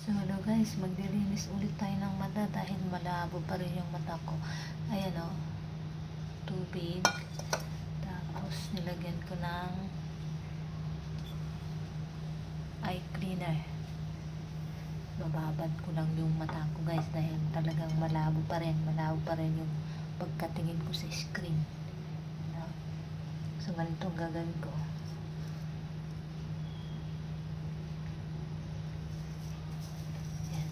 So hello guys, maglilinis ulit tayo ng mata dahil malabo pa rin yung mata ko. Ayan o, tubig. Tapos nilagyan ko ng eye cleaner. Bababad ko lang yung mata ko guys dahil talagang malabo pa rin. Malabo pa rin yung pagkatingin ko sa screen. No? So ganito ang gagawin ko. Yan.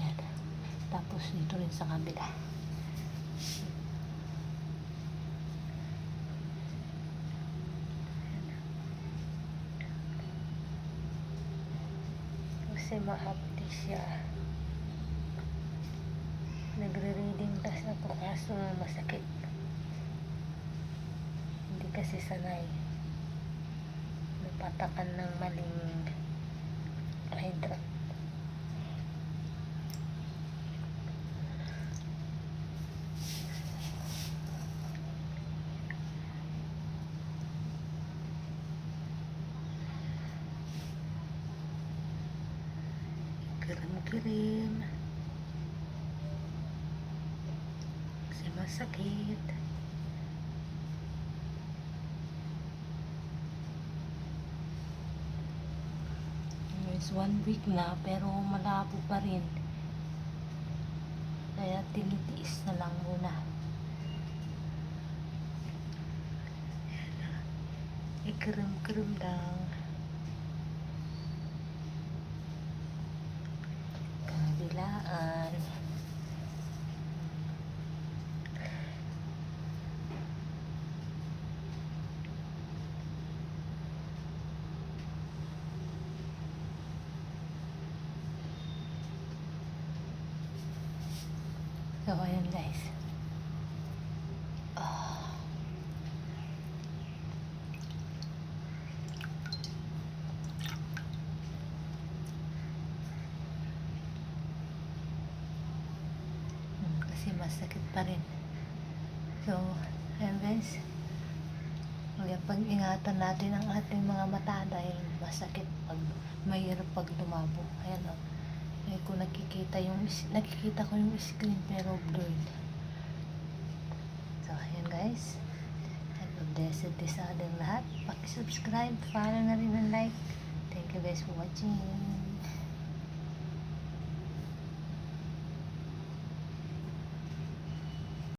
Ayan. Tapos dito rin sa kabila. Kasi mahapdi siya. Nagre-reading test ako kaso masakit. Hindi kasi sanay. Napatakan ng maling Kirim-kirim. Kasi masakit. It's one week na pero malabo pa rin. Kaya tinitiis na lang muna. Ikirim-kirim lang. Kabilaan. So, ayun guys. Kasi masakit pa rin. So, ayun guys. Kaya pag-ingatan natin ang ating mga mata dahil masakit pag mahirap pag lumabo. Ayan o. Eh, kung nakikita yung nakikita ko yung screen pero blurred. So, ayan guys. Have a blessed sa ating lahat. Paki-subscribe, follow na rin ang like. Thank you guys for watching.